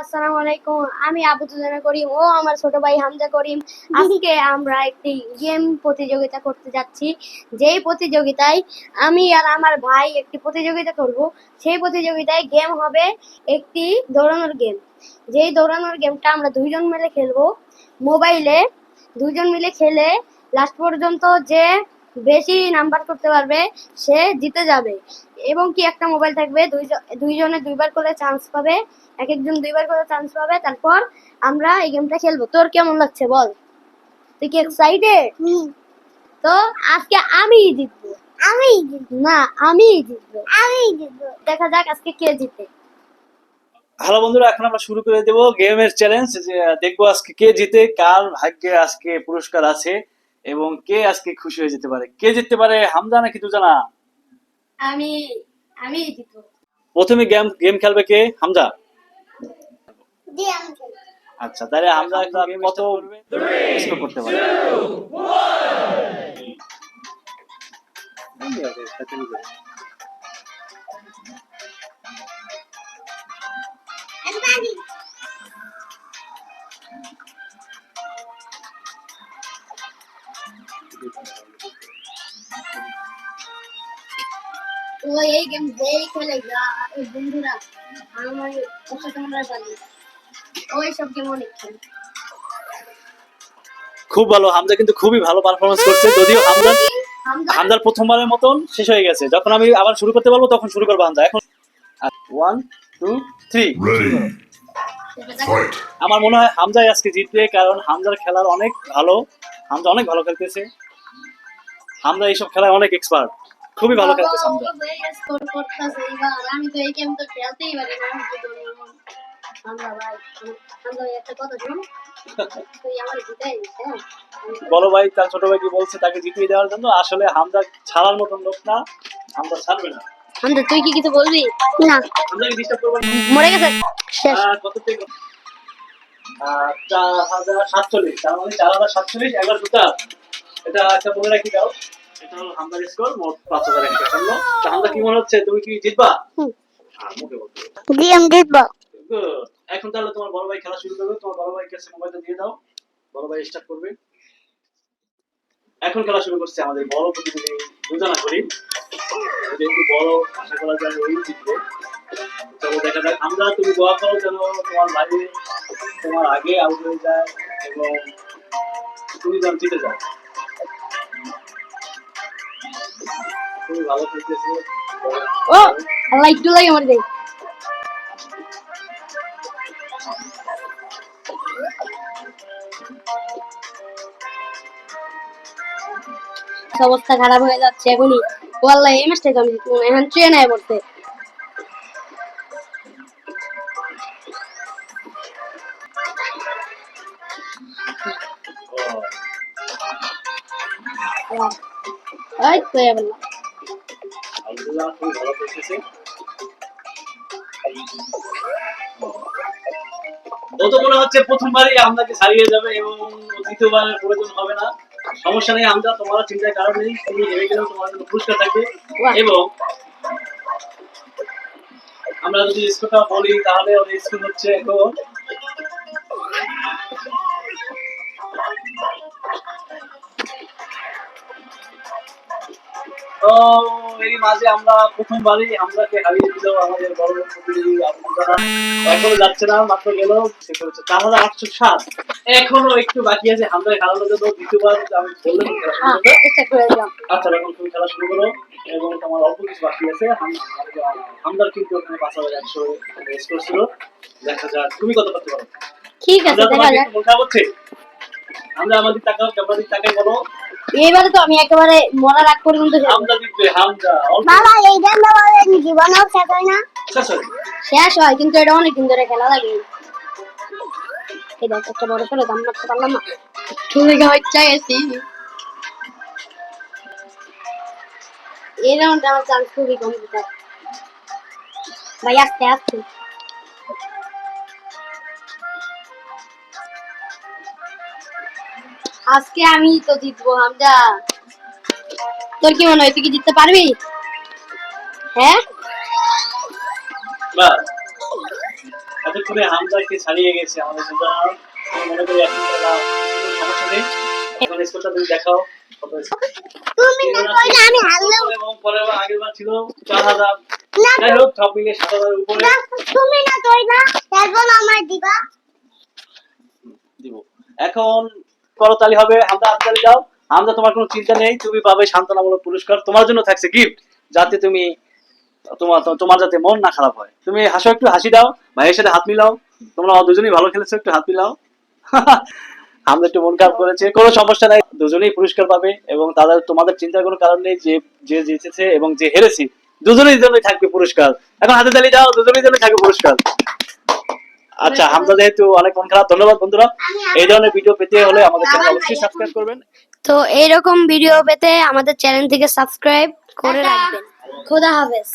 আসসালামু আলাইকুম আমি আবু করিম ও আমার ছোট ভাই হামজা করিম। আজকে আমরা একটি গেম প্রতিযোগিতা করতে যাচ্ছি। যেই প্রতিযোগিতায় আমি আর আমার ভাই একটি প্রতিযোগিতা করব, সেই প্রতিযোগিতায় গেম হবে একটি দৌড়ানোর গেম। যেই দৌড়ানোর গেমটা আমরা দুইজন মিলে খেলব, মোবাইলে দুইজন মিলে খেলে লাস্ট পর্যন্ত যে বেশি নাম্বার করতে পারবে সে জিতে যাবে। এবং কি একটা মোবাইল থাকবে দুইজন দুইজনে দুইবার করে চান্স পাবে এক একজন দুইবার করে চান্স পাবে তারপর আমরা এই গেমটা খেলব। তোর কেমন লাগছে বল? তুই কি এক্সাইটেড তো আজকে আমিই জিতবো। আমি না আমিই জিতবো। আমি জিতবো। দেখা যাক আজকে কে জিতে। হ্যালো বন্ধুরা এখন আমরা শুরু করে দেবো গেমের চ্যালেঞ্জ যে দেখব আজকে কে জিতে কার ভাগ্যে আজকে পুরস্কার আছে। এবং কে আজকে খুশি হয়ে যেতে পারে? কে জিততে পারে? হামজা নাকি দুজানা? আমি আমি জিতবো। প্রথমে গেম গেম খেলবে কে? হামজা? জি আমি আচ্ছা তাহলে হামজা একটা কত স্কোর করতে পারে। ও এই গেম যেই খেলে যা- ওই বন্ধুরা আমার ওর সাথে আমরা জানি। ওই সব গেম অনেক খেলে। খুব ভালো হামজা কিন্তু খুবই ভালো পারফরমেন্স করছে যদিও হামজা হামজার প্রথমবারের মতন শেষ হয়ে গেছে। যখন আমি আবার শুরু করতে পারব তখন শুরু করব হামজা। এখন ওয়ান টু থ্রি আমার মনে হয় হামজাই আজকে জিতবে কারণ হামজার খেলার অনেক ভালো হামজা অনেক ভালো খেলতেছে। হামজা এইসব খেলায় অনেক এক্সপার্ট খুবই ভালো হামজা করতেছে এবার আমি তো এই গেম তো খেলতেই পারি না কি করব হামজা হামজা আমার দিস হ্যাঁ? বড় ভাই তার ছোট ভাই কি বলছে তাকে জিতিয়ে দেওয়ার জন্য? আসলে হামজা ছাড়ার মতন লোক না হামজা ছাড়বে না। হামজা তুই কি কিছু বলবি? না। হামজাকে ডিস্টার্ব করবেন না। মরে গেছে? শেষ। কত থেকে? চার হাজার সাতচল্লিশ। তার মানে চার হাজার সাতচল্লিশ এগারো সুতা এটা একটা বলে রাখি দাও এটা হলো হামদার স্কোর মোট পাঁচ হাজার একটা করল তো হামদা কি মনে হচ্ছে? তুমি কি জিতবা? হ্যাঁ মুখে বলতে। জি আমি জিতবো। এখন তাহলে তোমার বড় ভাই খেলা শুরু করবে। তোমার বড় ভাই কাছে মোবাইলটা দিয়ে দাও। বড় ভাই স্টার্ট করবে। এখন খেলা শুরু করছে আমাদের বড় প্রতিযোগী দুজনা করি যেহেতু বড় আশা করা যায় ওই জিতবে। চলো দেখা যাক। আমরা তুমি দোয়া করো যেন তোমার বাইরে তোমার আগে আউট হয়ে যায় এবং তুমি যেন জিতে যাও। ও আল্লাহ একটু লাগে মরে যাই অবস্থা খারাপ হয়ে যাচ্ছে এখনই। ও আল্লাহ এই ম্যাচটাই আমি জিতবো এখন ট্রেন আয় পড়তে। তো এবার না। আলহামদুলিল্লাহ খুব ভালো খেলতেছে ও তো মনে হচ্ছে প্রথমবারই আমদাকে ছাড়িয়ে যাবে এবং দ্বিতীয়বারের প্রয়োজন হবে না। সমস্যা নেই আমরা তোমার চিন্তার কারণ নেই তুমি হেরে গেলেও তোমার জন্য পুরস্কার থাকবে? এবং আমরা যদি স্কোরটা বলি তাহলে ওদের স্কোর হচ্ছে এখন তো এই মাঝে আমরা প্রথমবারই আমরাকে হারিয়ে দিল আমাদের বড় আপনারা এখনও যাচ্ছে না মাত্র গেল চার হাজার আটশো সাত। এখনও একটু বাকি আছে হামদাকে হারানোর জন্য দ্বিতীয়বার আমি বললাম হ্যাঁ আচ্ছা এখন তুমি খেলা শুরু করো এবং তোমার অল্প কিছু বাকি আছে। হাম- হামদার কিন্তু ওখানে পাঁচ হাজার একশো স্কোর ছিল দেখা যাক তুমি কত করতে পারো ঠিক আছে দেখা যাক। আমরা আমাদের টাকাও ক্যামেরাদের টাকাই বলো। এবারে তো আমি একেবারে পর্যন্ত খেলব। হামদা জিতবে হামদা বাবা এই গেম বাবা জীবনেও শেষ হয় না। শেষ হয়? কিন্তু এটা অনেক দিন ধরে খেলা লাগে। এই দেখ একটা বড় করে দাম মারতে পারলাম না। তুমি হচ্ছে গেছি এই রাউন্ডে আমার চান্স খুবই কম দিতে ভাই আস্তে আস্তে। আজকে আমি তো জিতবো হামজা। তোর কি মনে হয় তুই কি জিততে পারবি? হ্যাঁ? বাস এতক্ষণে হামজাকে ছাড়িয়ে গেছে আমাদের দুজনা। মনে করি এখন সমস্যা নেই এখন স্কোরটা তুমি দেখাও। তুমি না কইলে আমি হারলেও এবং পরের বার আগের বার ছিল চার হাজার। না। যাই হোক সব মিলিয়ে সাত উপরে। তুমি না কইলা তারপর আমার দিবা। দিব। এখন করতালি হবে হামদা হাততালি দাও। হামদা তোমার কোনো চিন্তা নেই, তুমি পাবে সান্ত্বনামূলক পুরস্কার। তোমার জন্য থাকছে গিফট যাতে তুমি, তোমার তোমার যাতে মন না খারাপ হয়। তুমি হাসো, একটু হাসি দাও, ভাইয়ের সাথে হাত মিলাও। তোমরা দুজনেই ভালো খেলেছো, একটু হাত মিলাও। হামদা একটু মন খারাপ করেছে, কোনো সমস্যা নাই, দুজনেই পুরস্কার পাবে এবং তাদের তোমাদের চিন্তার কোনো কারণ নেই যে যে জিতেছে এবং যে হেরেছি, দুজনেই জন্যই থাকবে পুরস্কার। এখন হাতে তালি দাও, দুজনেই জন্য থাকবে পুরস্কার। আচ্ছা হামদা যেহেতু অনেক মন খারাপ ধন্যবাদ বন্ধুরা। এই ধরনের ভিডিও পেতে হলে আমাদের চ্যানেল অবশ্যই সাবস্ক্রাইব করবেন। তো এইরকম ভিডিও পেতে আমাদের চ্যানেল থেকে সাবস্ক্রাইব করে রাখবেন। খোদা হাফেজ।